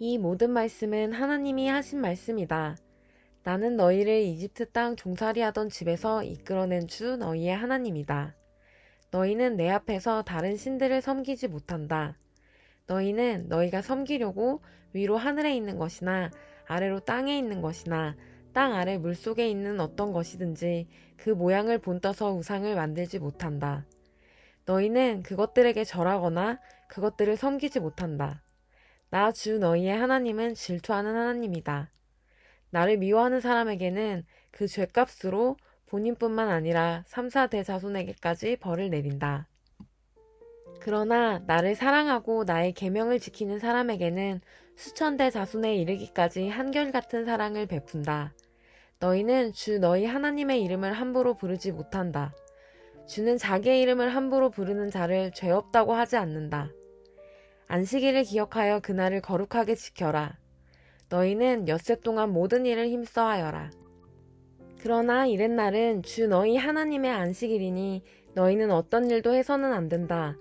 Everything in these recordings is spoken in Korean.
이 모든 말씀은 하나님이 하신 말씀이다. 나는 너희를 이집트 땅 종살이 하던 집에서 이끌어낸 주 너희의 하나님이다. 너희는 내 앞에서 다른 신들을 섬기지 못한다. 너희는 너희가 섬기려고 위로 하늘에 있는 것이나 아래로 땅에 있는 것이나 땅 아래 물 속에 있는 어떤 것이든지 그 모양을 본떠서 우상을 만들지 못한다. 너희는 그것들에게 절하거나 그것들을 섬기지 못한다. 나 주 너희의 하나님은 질투하는 하나님이다. 나를 미워하는 사람에게는 그 죄값으로 본인뿐만 아니라 3, 4대 자손에게까지 벌을 내린다. 그러나 나를 사랑하고 나의 계명을 지키는 사람에게는 수천 대 자손에 이르기까지 한결같은 사랑을 베푼다. 너희는 주 너희 하나님의 이름을 함부로 부르지 못한다. 주는 자기의 이름을 함부로 부르는 자를 죄 없다고 하지 않는다. 안식일을 기억하여 그날을 거룩하게 지켜라. 너희는 엿새 동안 모든 일을 힘써 하여라. 그러나 이렛 날은 주 너희 하나님의 안식일이니 너희는 어떤 일도 해서는 안 된다.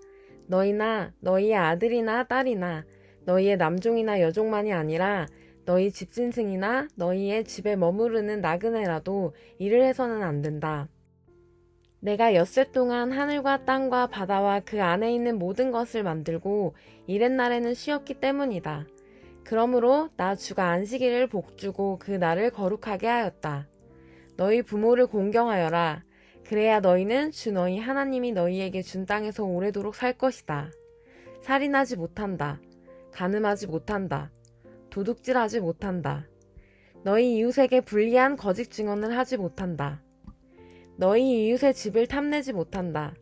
너희나 너희의 아들이나 딸이나 너희의 남종이나 여종만이 아니라 너희 집진승이나 너희의 집에 머무르는 나그네라도 일을 해서는 안 된다. 내가 엿새 동안 하늘과 땅과 바다와 그 안에 있는 모든 것을 만들고 이렛날에는 쉬었기 때문이다. 그러므로 나 주가 안식일을 복주고 그 날을 거룩하게 하였다. 너희 부모를 공경하여라. 그래야 너희는 주 너희 하나님이 너희에게 준 땅에서 오래도록 살 것이다. 살인하지 못한다. 가늠하지 못한다. 도둑질하지 못한다. 너희 이웃에게 불리한 거짓 증언을 하지 못한다. 너희 이웃의 집을 탐내지 못한다.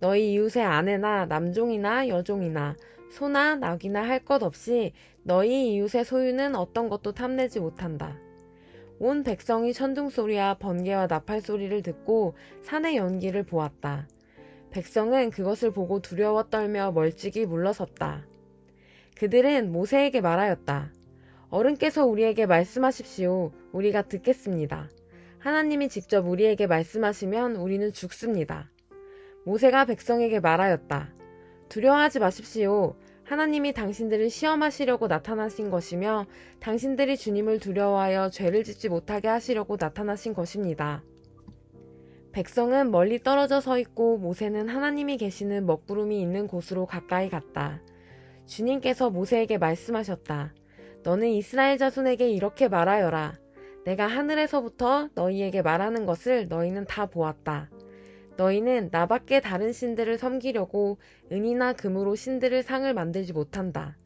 너희 이웃의 아내나 남종이나 여종이나 소나 낙이나 할 것 없이 너희 이웃의 소유는 어떤 것도 탐내지 못한다. 온 백성이 천둥 소리와 번개와 나팔 소리를 듣고 산의 연기를 보았다. 백성은 그것을 보고 두려워 떨며 멀찍이 물러섰다. 그들은 모세에게 말하였다. 어른께서 우리에게 말씀하십시오. 우리가 듣겠습니다. 하나님이 직접 우리에게 말씀하시면 우리는 죽습니다. 모세가 백성에게 말하였다. 두려워하지 마십시오. 하나님이 당신들을 시험하시려고 나타나신 것이며 당신들이 주님을 두려워하여 죄를 짓지 못하게 하시려고 나타나신 것입니다. 백성은 멀리 떨어져 서 있고 모세는 하나님이 계시는 먹구름이 있는 곳으로 가까이 갔다. 주님께서 모세에게 말씀하셨다. 너는 이스라엘 자손에게 이렇게 말하여라. 내가 하늘에서부터 너희에게 말하는 것을 너희는 다 보았다. 너희는 나밖에 다른 신들을 섬기려고 은이나 금으로 신들을 상을 만들지 못한다.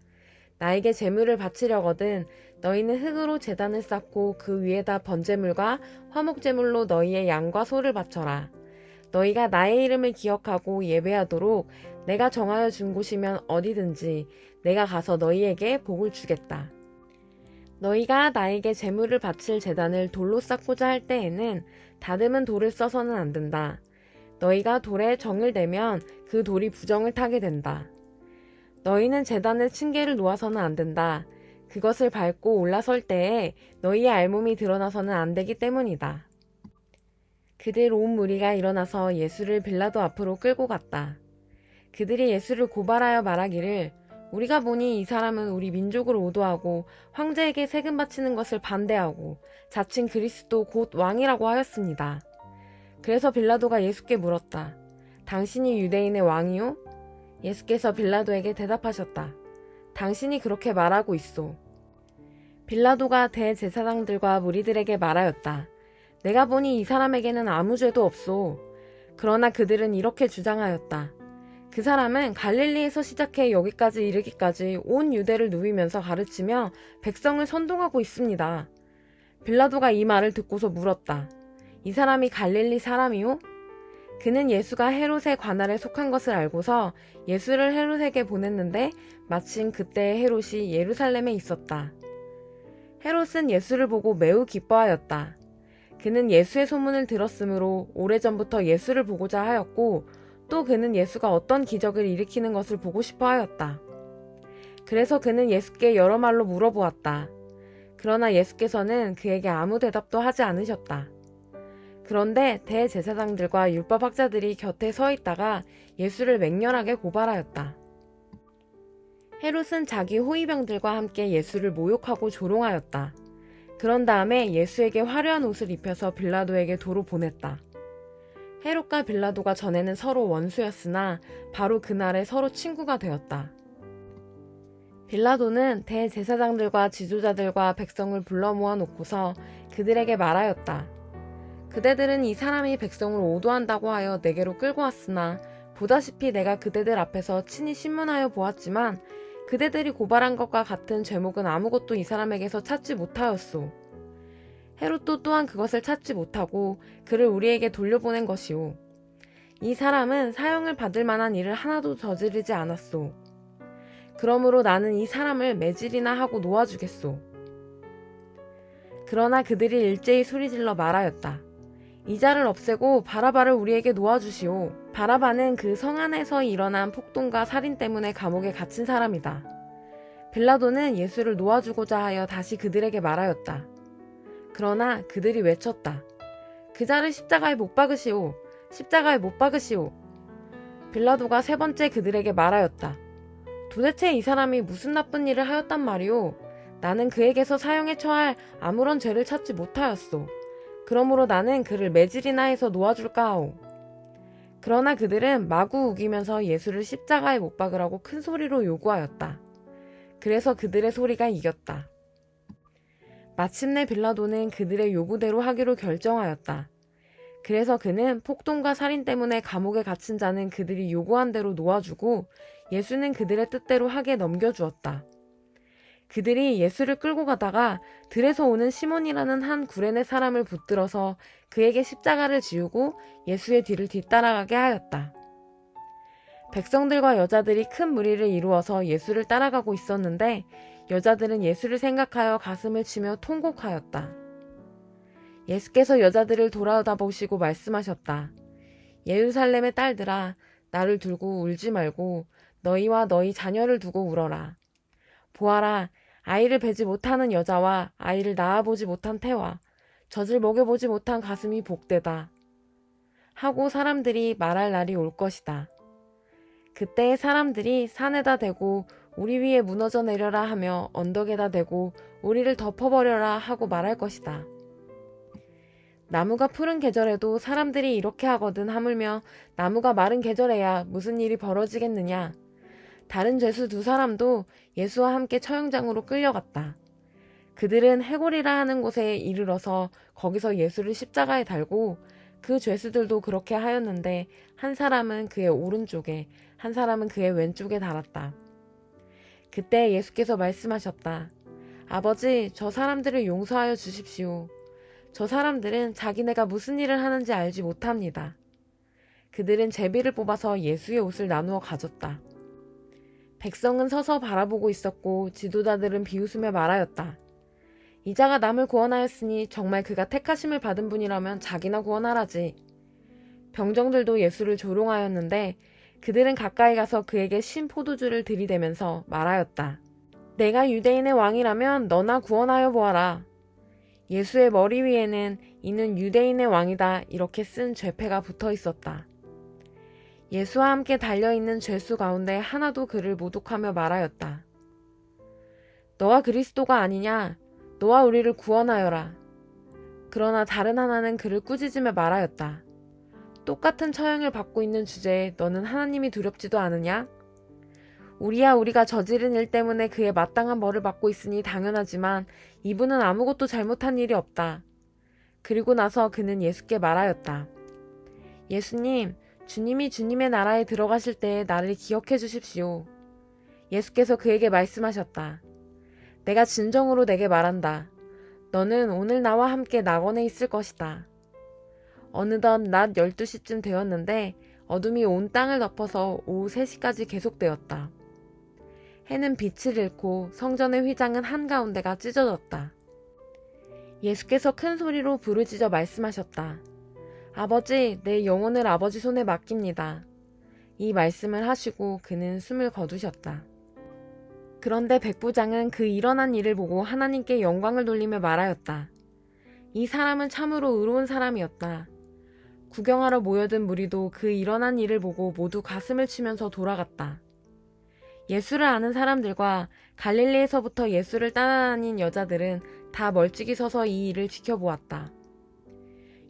나에게 재물을 바치려거든 너희는 흙으로 재단을 쌓고 그 위에다 번제물과 화목제물로 너희의 양과 소를 바쳐라. 너희가 나의 이름을 기억하고 예배하도록 내가 정하여 준 곳이면 어디든지 내가 가서 너희에게 복을 주겠다. 너희가 나에게 재물을 바칠 재단을 돌로 쌓고자 할 때에는 다듬은 돌을 써서는 안 된다. 너희가 돌에 정을 대면 그 돌이 부정을 타게 된다. 너희는 재단에 층계를 놓아서는 안 된다. 그것을 밟고 올라설 때에 너희의 알몸이 드러나서는 안 되기 때문이다. 그들 온 무리가 일어나서 예수를 빌라도 앞으로 끌고 갔다. 그들이 예수를 고발하여 말하기를 우리가 보니 이 사람은 우리 민족을 오도하고 황제에게 세금 바치는 것을 반대하고 자칭 그리스도 곧 왕이라고 하였습니다. 그래서 빌라도가 예수께 물었다. 당신이 유대인의 왕이요? 예수께서 빌라도에게 대답하셨다. 당신이 그렇게 말하고 있소. 빌라도가 대제사장들과 무리들에게 말하였다. 내가 보니 이 사람에게는 아무 죄도 없소. 그러나 그들은 이렇게 주장하였다. 그 사람은 갈릴리에서 시작해 여기까지 이르기까지 온 유대를 누비면서 가르치며 백성을 선동하고 있습니다. 빌라도가 이 말을 듣고서 물었다. 이 사람이 갈릴리 사람이요? 그는 예수가 헤롯의 관할에 속한 것을 알고서 예수를 헤롯에게 보냈는데 마침 그때 헤롯이 예루살렘에 있었다. 헤롯은 예수를 보고 매우 기뻐하였다. 그는 예수의 소문을 들었으므로 오래전부터 예수를 보고자 하였고 또 그는 예수가 어떤 기적을 일으키는 것을 보고 싶어 하였다. 그래서 그는 예수께 여러 말로 물어보았다. 그러나 예수께서는 그에게 아무 대답도 하지 않으셨다. 그런데 대제사장들과 율법학자들이 곁에 서 있다가 예수를 맹렬하게 고발하였다. 헤롯은 자기 호위병들과 함께 예수를 모욕하고 조롱하였다. 그런 다음에 예수에게 화려한 옷을 입혀서 빌라도에게 도로 보냈다. 헤롯과 빌라도가 전에는 서로 원수였으나 바로 그날에 서로 친구가 되었다. 빌라도는 대제사장들과 지도자들과 백성을 불러 모아 놓고서 그들에게 말하였다. 그대들은 이 사람이 백성을 오도한다고 하여 내게로 끌고 왔으나 보다시피 내가 그대들 앞에서 친히 신문하여 보았지만 그대들이 고발한 것과 같은 죄목은 아무것도 이 사람에게서 찾지 못하였소. 헤롯도 또한 그것을 찾지 못하고 그를 우리에게 돌려보낸 것이오. 이 사람은 사형을 받을 만한 일을 하나도 저지르지 않았소. 그러므로 나는 이 사람을 매질이나 하고 놓아주겠소. 그러나 그들이 일제히 소리질러 말하였다. 이자를 없애고 바라바를 우리에게 놓아주시오. 바라바는 그 성 안에서 일어난 폭동과 살인 때문에 감옥에 갇힌 사람이다. 빌라도는 예수를 놓아주고자 하여 다시 그들에게 말하였다. 그러나 그들이 외쳤다. 그 자를 십자가에 못 박으시오. 십자가에 못 박으시오. 빌라도가 세 번째 그들에게 말하였다. 도대체 이 사람이 무슨 나쁜 일을 하였단 말이오. 나는 그에게서 사형에 처할 아무런 죄를 찾지 못하였소. 그러므로 나는 그를 매질이나 해서 놓아줄까 하오. 그러나 그들은 마구 우기면서 예수를 십자가에 못 박으라고 큰 소리로 요구하였다. 그래서 그들의 소리가 이겼다. 마침내 빌라도는 그들의 요구대로 하기로 결정하였다. 그래서 그는 폭동과 살인 때문에 감옥에 갇힌 자는 그들이 요구한 대로 놓아주고 예수는 그들의 뜻대로 하게 넘겨주었다. 그들이 예수를 끌고 가다가 들에서 오는 시몬이라는 한 구레네 사람을 붙들어서 그에게 십자가를 지우고 예수의 뒤를 뒤따라가게 하였다. 백성들과 여자들이 큰 무리를 이루어서 예수를 따라가고 있었는데 여자들은 예수를 생각하여 가슴을 치며 통곡하였다. 예수께서 여자들을 돌아다 보시고 말씀하셨다. 예루살렘의 딸들아, 나를 두고 울지 말고 너희와 너희 자녀를 두고 울어라. 보아라, 아이를 베지 못하는 여자와 아이를 낳아보지 못한 태와 젖을 먹여보지 못한 가슴이 복되다. 하고 사람들이 말할 날이 올 것이다. 그때 사람들이 산에다 대고 우리 위에 무너져 내려라 하며 언덕에다 대고 우리를 덮어버려라 하고 말할 것이다. 나무가 푸른 계절에도 사람들이 이렇게 하거든 하물며 나무가 마른 계절에야 무슨 일이 벌어지겠느냐. 다른 죄수 두 사람도 예수와 함께 처형장으로 끌려갔다. 그들은 해골이라 하는 곳에 이르러서 거기서 예수를 십자가에 달고 그 죄수들도 그렇게 하였는데 한 사람은 그의 오른쪽에 한 사람은 그의 왼쪽에 달았다. 그때 예수께서 말씀하셨다. 아버지, 저 사람들을 용서하여 주십시오. 저 사람들은 자기네가 무슨 일을 하는지 알지 못합니다. 그들은 제비를 뽑아서 예수의 옷을 나누어 가졌다. 백성은 서서 바라보고 있었고 지도자들은 비웃으며 말하였다. 이자가 남을 구원하였으니 정말 그가 택하심을 받은 분이라면 자기나 구원하라지. 병정들도 예수를 조롱하였는데 그들은 가까이 가서 그에게 신 포도주를 들이대면서 말하였다. 내가 유대인의 왕이라면 너나 구원하여 보아라. 예수의 머리 위에는 이는 유대인의 왕이다 이렇게 쓴 죄패가 붙어 있었다. 예수와 함께 달려있는 죄수 가운데 하나도 그를 모독하며 말하였다. 너와 그리스도가 아니냐? 너와 우리를 구원하여라. 그러나 다른 하나는 그를 꾸짖으며 말하였다. 똑같은 처형을 받고 있는 주제에 너는 하나님이 두렵지도 않으냐? 우리야 우리가 저지른 일 때문에 그의 마땅한 벌을 받고 있으니 당연하지만 이분은 아무것도 잘못한 일이 없다. 그리고 나서 그는 예수께 말하였다. 예수님, 주님이 주님의 나라에 들어가실 때에 나를 기억해 주십시오. 예수께서 그에게 말씀하셨다. 내가 진정으로 내게 말한다. 너는 오늘 나와 함께 낙원에 있을 것이다. 어느덧 낮 12시쯤 되었는데 어둠이 온 땅을 덮어서 오후 3시까지 계속되었다. 해는 빛을 잃고 성전의 휘장은 한가운데가 찢어졌다. 예수께서 큰 소리로 부르짖어 말씀하셨다. 아버지, 내 영혼을 아버지 손에 맡깁니다. 이 말씀을 하시고 그는 숨을 거두셨다. 그런데 백부장은 그 일어난 일을 보고 하나님께 영광을 돌리며 말하였다. 이 사람은 참으로 의로운 사람이었다. 구경하러 모여든 무리도 그 일어난 일을 보고 모두 가슴을 치면서 돌아갔다. 예수를 아는 사람들과 갈릴리에서부터 예수를 따라다닌 여자들은 다 멀찍이 서서 이 일을 지켜보았다.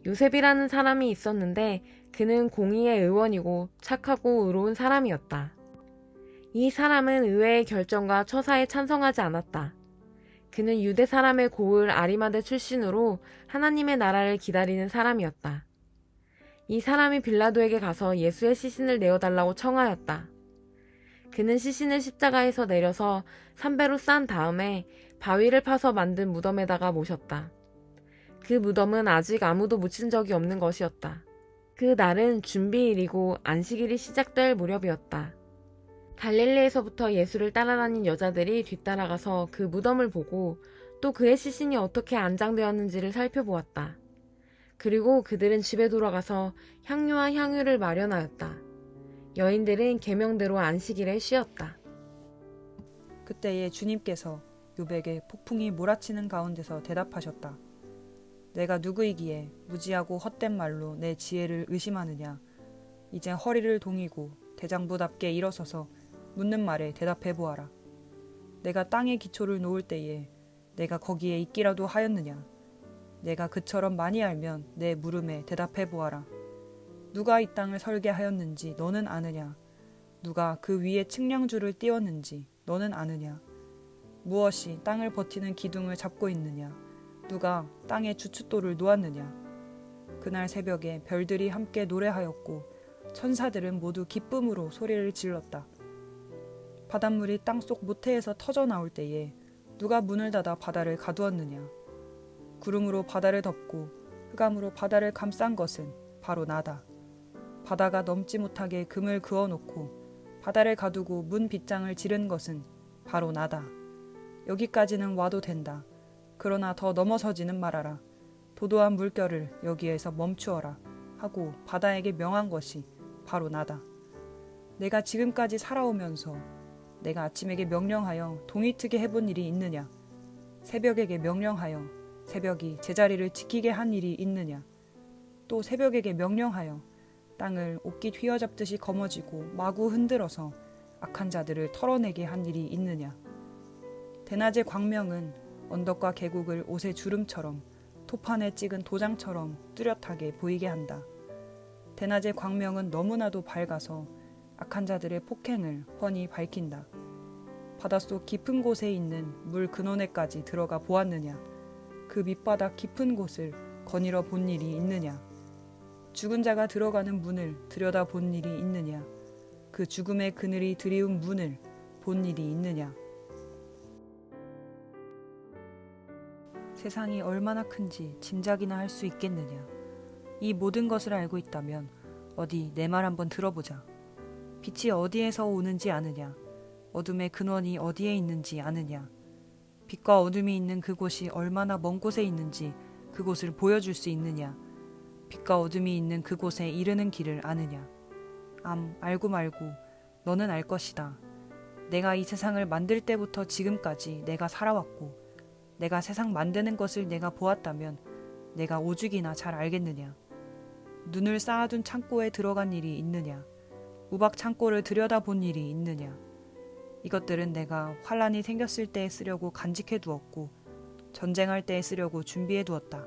요셉이라는 사람이 있었는데 그는 공의의 의원이고 착하고 의로운 사람이었다. 이 사람은 의회의 결정과 처사에 찬성하지 않았다. 그는 유대 사람의 고을 아리마대 출신으로 하나님의 나라를 기다리는 사람이었다. 이 사람이 빌라도에게 가서 예수의 시신을 내어달라고 청하였다. 그는 시신을 십자가에서 내려서 삼배로 싼 다음에 바위를 파서 만든 무덤에다가 모셨다. 그 무덤은 아직 아무도 묻힌 적이 없는 것이었다. 그 날은 준비일이고 안식일이 시작될 무렵이었다. 갈릴리에서부터 예수를 따라다닌 여자들이 뒤따라가서 그 무덤을 보고 또 그의 시신이 어떻게 안장되었는지를 살펴보았다. 그리고 그들은 집에 돌아가서 향유와 향유를 마련하였다. 여인들은 계명대로 안식일에 쉬었다. 그때에 주님께서 요백에 폭풍이 몰아치는 가운데서 대답하셨다. 내가 누구이기에 무지하고 헛된 말로 내 지혜를 의심하느냐. 이제 허리를 동이고 대장부답게 일어서서 묻는 말에 대답해 보아라. 내가 땅에 기초를 놓을 때에 내가 거기에 있기라도 하였느냐. 내가 그처럼 많이 알면 내 물음에 대답해 보아라. 누가 이 땅을 설계하였는지 너는 아느냐. 누가 그 위에 측량줄을 띄웠는지 너는 아느냐? 무엇이 땅을 버티는 기둥을 잡고 있느냐? 누가 땅에 주춧돌을 놓았느냐? 그날 새벽에 별들이 함께 노래하였고 천사들은 모두 기쁨으로 소리를 질렀다. 바닷물이 땅속 모태에서 터져 나올 때에 누가 문을 닫아 바다를 가두었느냐? 구름으로 바다를 덮고 흑암으로 바다를 감싼 것은 바로 나다. 바다가 넘지 못하게 금을 그어 놓고 바다를 가두고 문 빗장을 지른 것은 바로 나다. 여기까지는 와도 된다. 그러나 더 넘어서지는 말아라. 도도한 물결을 여기에서 멈추어라. 하고 바다에게 명한 것이 바로 나다. 내가 지금까지 살아오면서 내가 아침에게 명령하여 동이 트게 해본 일이 있느냐? 새벽에게 명령하여 새벽이 제자리를 지키게 한 일이 있느냐? 또 새벽에게 명령하여 땅을 옷깃 휘어잡듯이 거머쥐고 마구 흔들어서 악한 자들을 털어내게 한 일이 있느냐. 대낮의 광명은 언덕과 계곡을 옷의 주름처럼 토판에 찍은 도장처럼 뚜렷하게 보이게 한다. 대낮의 광명은 너무나도 밝아서 악한 자들의 폭행을 훤히 밝힌다. 바닷속 깊은 곳에 있는 물 근원에까지 들어가 보았느냐. 그 밑바닥 깊은 곳을 거닐어 본 일이 있느냐. 죽은 자가 들어가는 문을 들여다 본 일이 있느냐? 그 죽음의 그늘이 드리운 문을 본 일이 있느냐? 세상이 얼마나 큰지 짐작이나 할 수 있겠느냐? 이 모든 것을 알고 있다면 어디 내 말 한번 들어보자. 빛이 어디에서 오는지 아느냐? 어둠의 근원이 어디에 있는지 아느냐? 빛과 어둠이 있는 그곳이 얼마나 먼 곳에 있는지 그곳을 보여줄 수 있느냐? 빛과 어둠이 있는 그곳에 이르는 길을 아느냐? 암, 알고 말고 너는 알 것이다. 내가 이 세상을 만들 때부터 지금까지 내가 살아왔고, 내가 세상 만드는 것을 내가 보았다면 내가 오죽이나 잘 알겠느냐? 눈을 쌓아둔 창고에 들어간 일이 있느냐? 우박 창고를 들여다본 일이 있느냐? 이것들은 내가 환란이 생겼을 때에 쓰려고 간직해 두었고, 전쟁할 때에 쓰려고 준비해 두었다.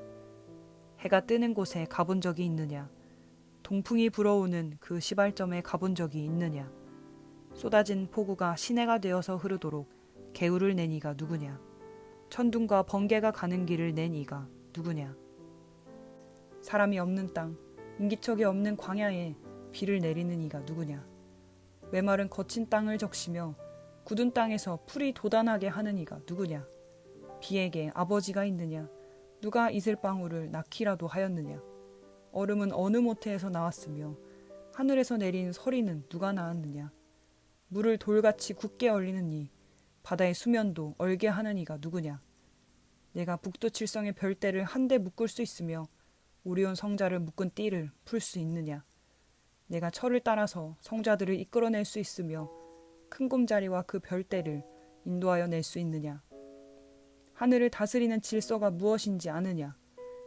해가 뜨는 곳에 가본 적이 있느냐? 동풍이 불어오는 그 시발점에 가본 적이 있느냐? 쏟아진 폭우가 시내가 되어서 흐르도록 개울을 낸 이가 누구냐? 천둥과 번개가 가는 길을 낸 이가 누구냐? 사람이 없는 땅, 인기척이 없는 광야에 비를 내리는 이가 누구냐? 외마른 거친 땅을 적시며 굳은 땅에서 풀이 돋아나게 하는 이가 누구냐? 비에게 아버지가 있느냐? 누가 이슬방울을 낳기라도 하였느냐? 얼음은 어느 모태에서 나왔으며 하늘에서 내린 서리는 누가 낳았느냐? 물을 돌같이 굳게 얼리는 이 바다의 수면도 얼게 하는 이가 누구냐? 내가 북두 칠성의 별대를 한데 묶을 수 있으며 오리온 성자를 묶은 띠를 풀 수 있느냐? 내가 철을 따라서 성자들을 이끌어낼 수 있으며 큰 곰자리와 그 별대를 인도하여 낼 수 있느냐? 하늘을 다스리는 질서가 무엇인지 아느냐?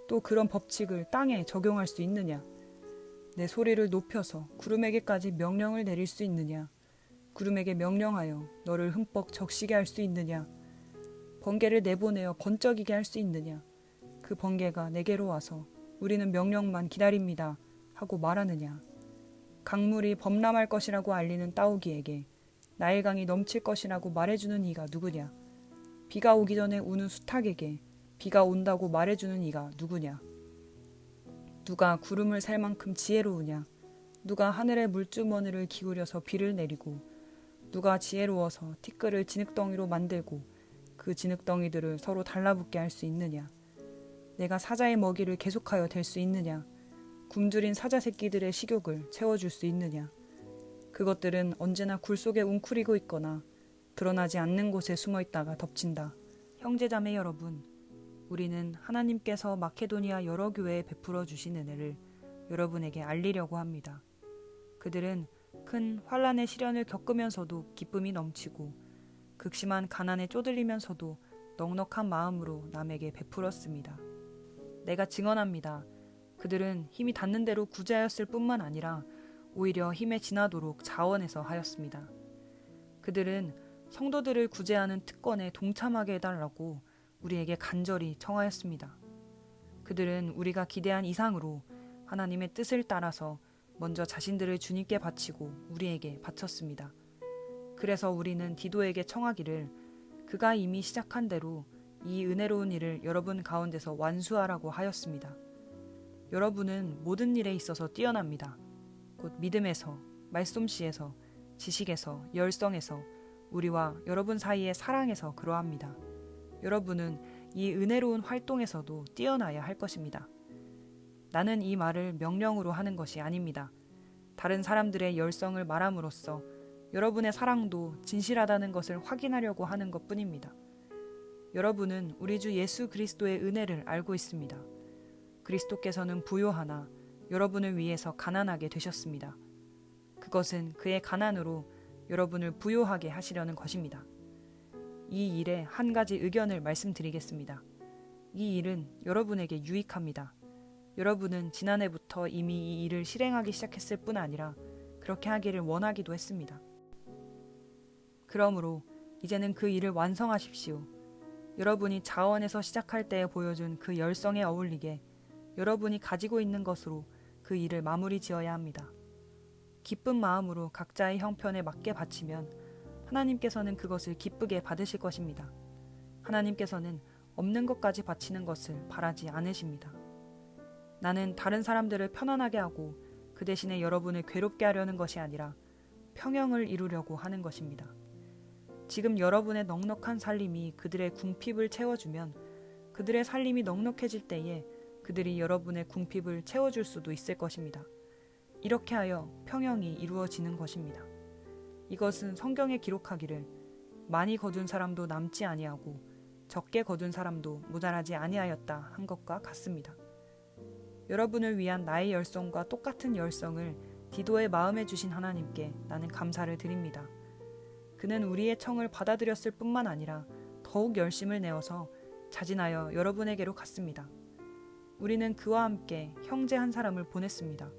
또 그런 법칙을 땅에 적용할 수 있느냐? 내 소리를 높여서 구름에게까지 명령을 내릴 수 있느냐? 구름에게 명령하여 너를 흠뻑 적시게 할 수 있느냐? 번개를 내보내어 번쩍이게 할 수 있느냐? 그 번개가 내게로 와서 우리는 명령만 기다립니다 하고 말하느냐? 강물이 범람할 것이라고 알리는 따오기에게 나일강이 넘칠 것이라고 말해주는 이가 누구냐? 비가 오기 전에 우는 수탉에게 비가 온다고 말해주는 이가 누구냐? 누가 구름을 살 만큼 지혜로우냐? 누가 하늘의 물주머니를 기울여서 비를 내리고 누가 지혜로워서 티끌을 진흙덩이로 만들고 그 진흙덩이들을 서로 달라붙게 할 수 있느냐? 내가 사자의 먹이를 계속하여 될 수 있느냐? 굶주린 사자 새끼들의 식욕을 채워줄 수 있느냐? 그것들은 언제나 굴 속에 웅크리고 있거나 드러나지 않는 곳에 숨어 있다가 덮친다. 형제자매 여러분, 우리는 하나님께서 마케도니아 여러 교회에 베풀어 주신 은혜를 여러분에게 알리려고 합니다. 그들은 큰 환란의 시련을 겪으면서도 기쁨이 넘치고 극심한 가난에 쪼들리면서도 넉넉한 마음으로 남에게 베풀었습니다. 내가 증언합니다. 그들은 힘이 닿는 대로 구제하였을 뿐만 아니라 오히려 힘에 지나도록 자원해서 하였습니다. 그들은 성도들을 구제하는 특권에 동참하게 해달라고 우리에게 간절히 청하였습니다. 그들은 우리가 기대한 이상으로 하나님의 뜻을 따라서 먼저 자신들을 주님께 바치고 우리에게 바쳤습니다. 그래서 우리는 디도에게 청하기를 그가 이미 시작한 대로 이 은혜로운 일을 여러분 가운데서 완수하라고 하였습니다. 여러분은 모든 일에 있어서 뛰어납니다. 곧 믿음에서, 말솜씨에서, 지식에서, 열성에서, 우리와 여러분 사이의 사랑에서 그러합니다. 여러분은 이 은혜로운 활동에서도 뛰어나야 할 것입니다. 나는 이 말을 명령으로 하는 것이 아닙니다. 다른 사람들의 열성을 말함으로써 여러분의 사랑도 진실하다는 것을 확인하려고 하는 것 뿐입니다. 여러분은 우리 주 예수 그리스도의 은혜를 알고 있습니다. 그리스도께서는 부요하나 여러분을 위해서 가난하게 되셨습니다. 그것은 그의 가난으로 여러분을 부요하게 하시려는 것입니다. 이 일에 한 가지 의견을 말씀드리겠습니다. 이 일은 여러분에게 유익합니다. 여러분은 지난해부터 이미 이 일을 실행하기 시작했을 뿐 아니라 그렇게 하기를 원하기도 했습니다. 그러므로 이제는 그 일을 완성하십시오. 여러분이 자원에서 시작할 때에 보여준 그 열성에 어울리게 여러분이 가지고 있는 것으로 그 일을 마무리 지어야 합니다. 기쁜 마음으로 각자의 형편에 맞게 바치면 하나님께서는 그것을 기쁘게 받으실 것입니다. 하나님께서는 없는 것까지 바치는 것을 바라지 않으십니다. 나는 다른 사람들을 편안하게 하고 그 대신에 여러분을 괴롭게 하려는 것이 아니라 평형을 이루려고 하는 것입니다. 지금 여러분의 넉넉한 살림이 그들의 궁핍을 채워주면 그들의 살림이 넉넉해질 때에 그들이 여러분의 궁핍을 채워줄 수도 있을 것입니다. 이렇게 하여 평형이 이루어지는 것입니다. 이것은 성경에 기록하기를 많이 거둔 사람도 남지 아니하고 적게 거둔 사람도 모자라지 아니하였다 한 것과 같습니다. 여러분을 위한 나의 열성과 똑같은 열성을 디도의 마음에 주신 하나님께 나는 감사를 드립니다. 그는 우리의 청을 받아들였을 뿐만 아니라 더욱 열심을 내어서 자진하여 여러분에게로 갔습니다. 우리는 그와 함께 형제 한 사람을 보냈습니다.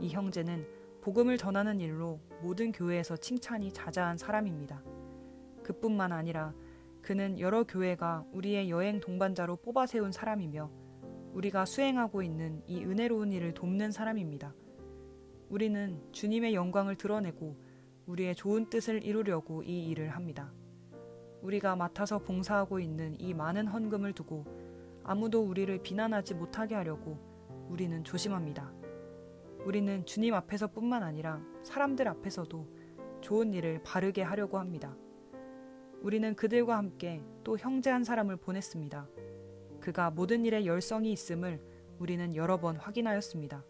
이 형제는 복음을 전하는 일로 모든 교회에서 칭찬이 자자한 사람입니다. 그뿐만 아니라 그는 여러 교회가 우리의 여행 동반자로 뽑아 세운 사람이며 우리가 수행하고 있는 이 은혜로운 일을 돕는 사람입니다. 우리는 주님의 영광을 드러내고 우리의 좋은 뜻을 이루려고 이 일을 합니다. 우리가 맡아서 봉사하고 있는 이 많은 헌금을 두고 아무도 우리를 비난하지 못하게 하려고 우리는 조심합니다. 우리는 주님 앞에서뿐만 아니라 사람들 앞에서도 좋은 일을 바르게 하려고 합니다. 우리는 그들과 함께 또 형제 한 사람을 보냈습니다. 그가 모든 일에 열성이 있음을 우리는 여러 번 확인하였습니다.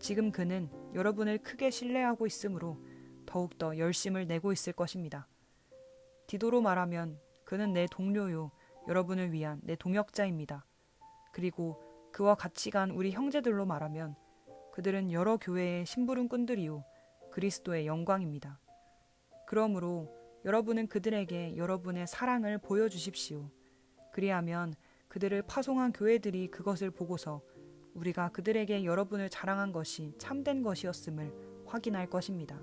지금 그는 여러분을 크게 신뢰하고 있으므로 더욱더 열심을 내고 있을 것입니다. 디도로 말하면 그는 내 동료요, 여러분을 위한 내 동역자입니다. 그리고 그와 같이 간 우리 형제들로 말하면 그들은 여러 교회의 심부름꾼들이요, 그리스도의 영광입니다. 그러므로 여러분은 그들에게 여러분의 사랑을 보여주십시오. 그리하면 그들을 파송한 교회들이 그것을 보고서 우리가 그들에게 여러분을 자랑한 것이 참된 것이었음을 확인할 것입니다.